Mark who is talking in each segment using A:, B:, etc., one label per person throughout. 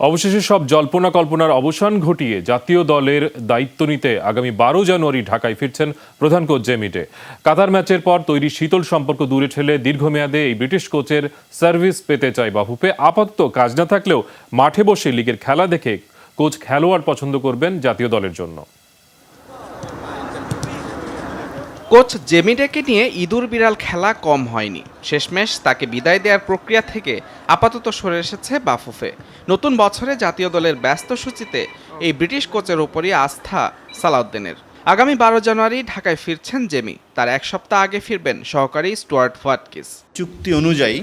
A: অবশেষে সব জল্পনা কল্পনার অবসান ঘটিয়ে জাতীয় দলের দায়িত্ব নিতে আগামী বারো জানুয়ারি ঢাকায় ফিরছেন প্রধান কোচ জেমিটে কাতার ম্যাচের পর তৈরি শীতল সম্পর্ক দূরে ঠেলে দীর্ঘমেয়াদে এই ব্রিটিশ কোচের সার্ভিস পেতে চায় বাফুফে। আপাতত কাজ না থাকলেও মাঠে বসে লিগের খেলা দেখে কোচ খেলোয়াড় পছন্দ করবেন জাতীয় দলের জন্য।
B: কোচ জেমিডেকে নিয়ে ইঁদুর বিড়াল খেলা কম হয়নি। শেষমেশ তাকে বিদায় দেওয়ার প্রক্রিয়া থেকে আপাতত সরে এসেছে বাফুফে। নতুন বছরে জাতীয় দলের ব্যস্ত সূচিতে এই ব্রিটিশ কোচের ওপরই আস্থা সালাউদ্দিনের। আগামী বারো জানুয়ারি ঢাকায় ফিরছেন জেমি। তার এক সপ্তাহ আগে ফিরবেন সহকারী স্টুয়ার্ট ওয়াটকিস
C: চুক্তি অনুযায়ী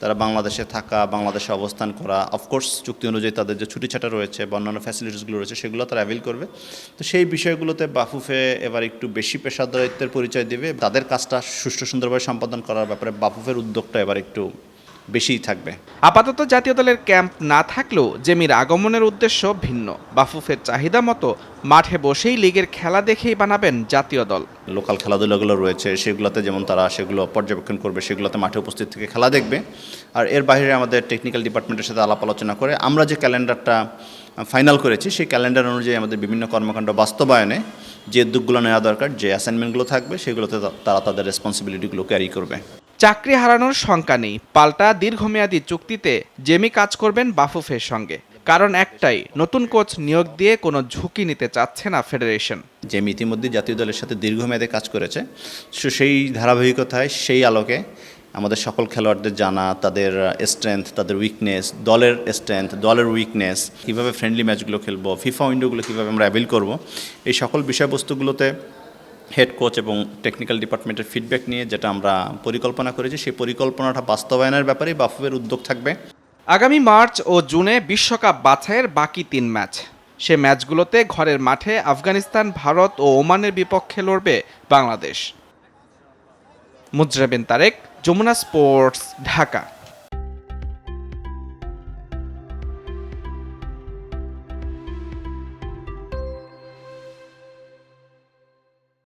C: তারা বাংলাদেশে থাকা, বাংলাদেশে অবস্থান করা অফকোর্স চুক্তি অনুযায়ী তাদের যে ছুটি ছাটা রয়েছে বা অন্যান্য ফ্যাসিলিটিসগুলো রয়েছে, সেগুলো তারা অ্যাভেল করবে। তো সেই বিষয়গুলোতে বাফুফে এবার একটু বেশি পেশাদারিত্বের পরিচয় দেবে। তাদের কাজটা সুষ্ঠু সুন্দরভাবে সম্পাদন করার ব্যাপারে বাফুফের উদ্যোগটা এবার একটু বেশিই থাকবে।
B: আপাতত জাতীয় দলের ক্যাম্প না থাকলেও জেমির আগমনের উদ্দেশ্য ভিন্ন। বাফুফের চাহিদা মতো মাঠে বসেই লিগের খেলা দেখেই বানাবেন জাতীয় দল।
C: লোকাল খেলাধুলাগুলো রয়েছে, সেগুলোতে যেমন তারা সেগুলো পর্যবেক্ষণ করবে, সেগুলোতে মাঠে উপস্থিত থেকে খেলা দেখবে। আর এর বাইরে আমাদের টেকনিক্যাল ডিপার্টমেন্টের সাথে আলাপ আলোচনা করে আমরা যে ক্যালেন্ডারটা ফাইনাল করেছি, সেই ক্যালেন্ডার অনুযায়ী আমাদের বিভিন্ন কর্মকাণ্ড বাস্তবায়নে যে উদ্যোগগুলো নেওয়া দরকার, যে অ্যাসাইনমেন্টগুলো থাকবে, সেগুলোতে তারা তাদের রেসপন্সিবিলিটিগুলো ক্যারি করবে।
B: চাকরি হারানোর শঙ্কা নেই। পাল্টা দীর্ঘমেয়াদী চুক্তিতে জেমি কাজ করবেন বাফুফের সঙ্গে। কারণ একটাই, নতুন কোচ নিয়োগ দিয়ে কোনো ঝুঁকি নিতে চাচ্ছে না ফেডারেশন।
C: যে ইতিমধ্যে জাতীয় দলের সাথে দীর্ঘমেয়াদে কাজ করেছে। সো সেই ধারাবাহিকতায়, সেই আলোকে আমাদের সকল খেলোয়াড়দের জানা, তাদের স্ট্রেংথ তাদের উইকনেস দলের স্ট্রেংথ দলের উইকনেস কীভাবে ফ্রেন্ডলি ম্যাচগুলো খেলব ফিফা উইন্ডোগুলো কীভাবে আমরা অ্যাভেল করব, এই সকল বিষয়বস্তুগুলোতে হেড কোচ এবং টেকনিক্যাল ডিপার্টমেন্টের ফিডব্যাক নিয়ে যেটা আমরা পরিকল্পনা করেছি, সেই পরিকল্পনাটা বাস্তবায়নের ব্যাপারে বাফুফের উদ্যোগ থাকবে।
B: আগামী মার্চ ও জুনে বিশ্বকাপ বাছাইয়ের বাকি তিন ম্যাচ। সে ম্যাচগুলোতে ঘরের মাঠে আফগানিস্তান, ভারত ও ওমানের বিপক্ষে লড়বে বাংলাদেশ। মুজরাবিন তারেক, যমুনা স্পোর্টস, ঢাকা।